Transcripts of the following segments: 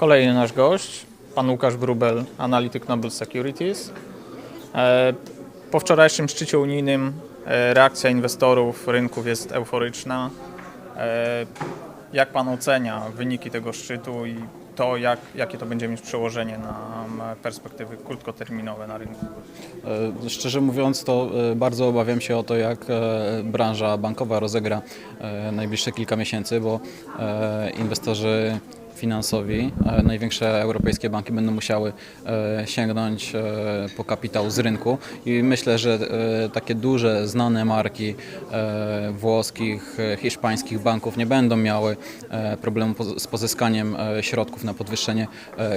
Kolejny nasz gość, pan Łukasz Grubel, analityk Noble Securities. E, Po wczorajszym szczycie unijnym e, reakcja inwestorów rynków jest euforyczna. E, Jak pan ocenia wyniki tego szczytu i to, jak, jakie to będzie mieć przełożenie na perspektywy krótkoterminowe na rynku? Szczerze mówiąc, to bardzo obawiam się o to, jak branża bankowa rozegra najbliższe kilka miesięcy, bo inwestorzy finansowi, największe europejskie banki będą musiały e, sięgnąć e, po kapitał z rynku. I myślę, że e, takie duże, znane marki włoskich, hiszpańskich banków nie będą miały problemu z pozyskaniem środków na podwyższenie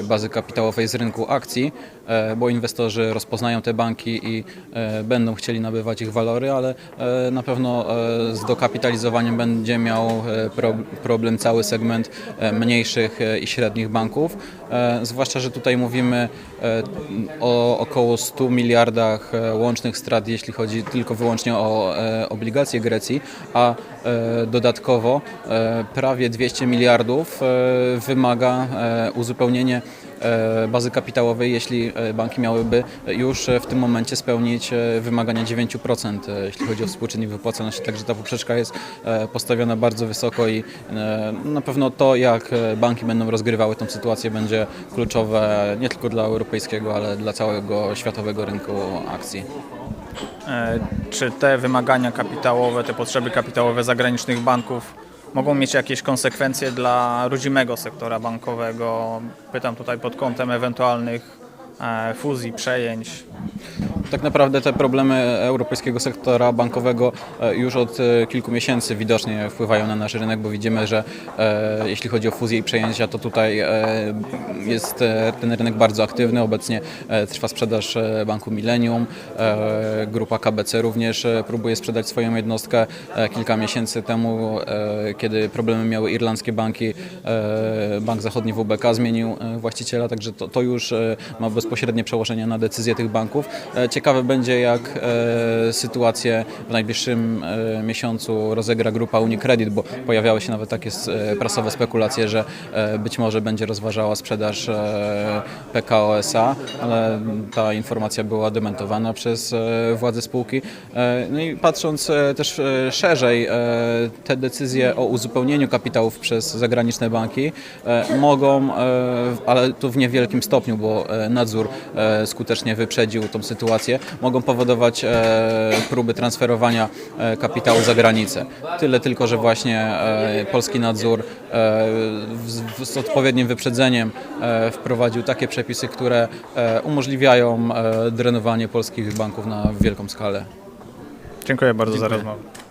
bazy kapitałowej z rynku akcji, bo inwestorzy rozpoznają te banki i będą chcieli nabywać ich walory, ale na pewno z dokapitalizowaniem będzie miał pro- problem cały segment mniejszych e, i średnich banków. E, Zwłaszcza, że tutaj mówimy e, o około 100 miliardach łącznych strat, jeśli chodzi tylko wyłącznie o obligacje Grecji, a dodatkowo prawie 200 miliardów wymaga uzupełnienie bazy kapitałowej, jeśli e, banki miałyby już e, w tym momencie spełnić e, wymagania 9%, e, jeśli chodzi o współczynnik wypłacalności. Także ta poprzeczka jest e, postawiona bardzo wysoko i e, na pewno to, jak e, banki będą rozgrywały tą sytuację, będzie kluczowe nie tylko dla europejskiego, ale dla całego światowego rynku akcji. E, Czy te wymagania kapitałowe, te potrzeby kapitałowe zagranicznych banków mogą mieć jakieś konsekwencje dla rodzimego sektora bankowego? Pytam tutaj pod kątem ewentualnych e, fuzji, przejęć. Tak naprawdę te problemy europejskiego sektora bankowego e, już od e, kilku miesięcy widocznie wpływają na nasz rynek, bo widzimy, że e, jeśli chodzi o fuzję i przejęcia, to tutaj jest ten rynek bardzo aktywny. Obecnie trwa sprzedaż Banku Millennium. Grupa KBC również próbuje sprzedać swoją jednostkę. Kilka miesięcy temu, kiedy problemy miały irlandzkie banki, Bank Zachodni WBK zmienił właściciela, także to, to już ma bezpośrednie przełożenie na decyzje tych banków. Ciekawe będzie, jak e, sytuację w najbliższym e, miesiącu rozegra grupa Unicredit, bo pojawiały się nawet takie e, prasowe spekulacje, że e, być może będzie rozważała sprzedaż e, PKO SA, ale ta informacja była dementowana przez e, władze spółki. E, No i patrząc e, też e, szerzej, e, te decyzje o uzupełnieniu kapitałów przez zagraniczne banki e, mogą, e, ale to w niewielkim stopniu, bo e, nadzór e, skutecznie wyprzedził tą sytuację, mogą powodować e, próby transferowania e, kapitału za granicę. Tyle tylko, że właśnie e, polski nadzór e, z odpowiednim wyprzedzeniem e, wprowadził takie przepisy, które e, umożliwiają e, drenowanie polskich banków na wielką skalę. Dziękuję bardzo za Dziękuję. rozmowę.